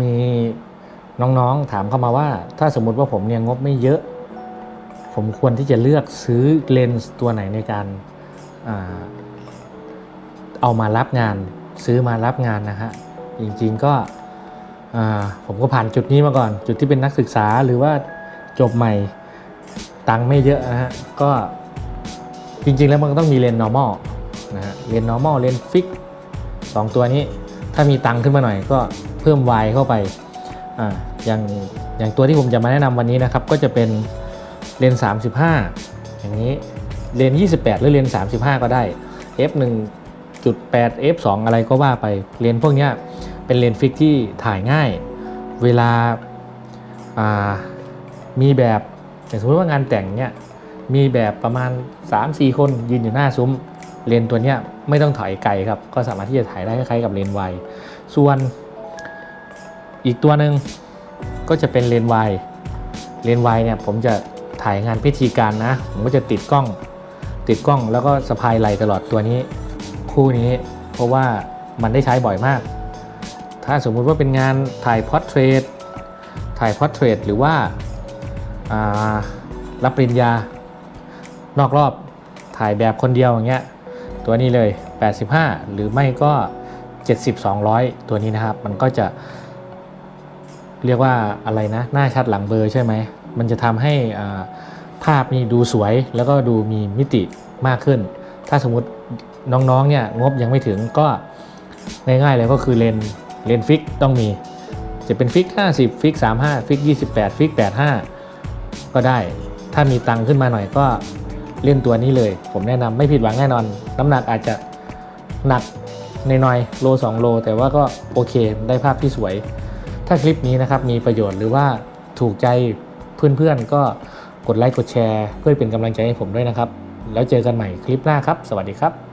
มีน้องๆถามเข้ามาว่า ถ้าสมมุติว่าผมเนี่ยงบไม่เยอะ ผมควรที่จะเลือกซื้อเลนส์ตัวไหนในการอาเอามารับงาน ซื้อมารับงานนะฮะจริงๆก็ผมก็ผ่านจุดนี้มาก่อน จุดที่เป็นนักศึกษาหรือว่าจบใหม่ตังค์ไม่เยอะนะฮะก็จริงๆแล้วมันก็ต้องมีเลนส์ normal นะฮะเลนส์ normal เลนส์ฟิกสองตัวนี้ ถ้ามีตังค์ขึ้นมาหน่อยก็เพิ่ม Y เข้าไปออย่างอย่างตัวที่ผมจะมาแนะนำวันนี้นะครับ ก็จะเป็นเลนส์35 อย่างนี้เลนส์28 หรือเลนส์35 ก็ได้ f 1.8 f 2อะไรก็ว่าไปเลนส์พวกนี้เป็นเลนส์ฟิกที่ถ่ายง่าย เวลาามีแบบอย่างสมมติว่างานแต่งเนี้ยมีแบบประมาณ 3-4 คนยืนอยู่หน้าซุ้ม เลนตัวเนี้ยไม่ต้องถอยไกลครับ ก็สามารถที่จะถ่ายได้คล้ายๆกับเลนวายส่วนอีกตัวหนึ่งก็จะเป็นเลนวายเลนวายเนี่ยผมจะถ่ายงานพิธีการนะ ผมก็จะติดกล้อง ติดกล้องแล้วก็สะพายไหลตลอดตัวนี้ คู่นี้เพราะว่ามันได้ใช้บ่อยมาก ถ้าสมมุติว่าเป็นงานถ่ายพอร์เทรตถ่ายพอร์เทรตหรือว่าอ่ารับปริญญานอกรอบถ่ายแบบคนเดียวอย่างเงี้ย ตัวนี้เลย 85 หรือไม่ก็ 70 200 ตัวนี้นะครับ มันก็จะ เรียกว่าอะไรนะ หน้าชัดหลังเบลอร์ใช่ไหม มันจะทำให้ภาพนี่ดูสวยแล้วก็ดูมีมิติมากขึ้น ถ้าสมมติน้องๆเนี่ยงบยังไม่ถึงก็ง่ายๆเลยก็คือเลนส์เลนส์ฟิกต้องมี จะเป็นฟิก 50 ฟิก 35 ฟิก 28 ฟิก 85 ก็ได้ ถ้ามีตังค์ขึ้นมาหน่อยก็ เล่นตัวนี้เลย ผมแนะนำไม่ผิดหวังแน่นอน น้ำหนักอาจจะหนักในน้อยๆโล2โล แต่ว่าก็โอเคได้ภาพที่สวย ถ้าคลิปนี้นะครับมีประโยชน์หรือว่าถูกใจเพื่อนๆก็กดไลค์กดแชร์ เพื่อเป็นกำลังใจให้ผมด้วยนะครับ แล้วเจอกันใหม่คลิปหน้าครับ สวัสดีครับ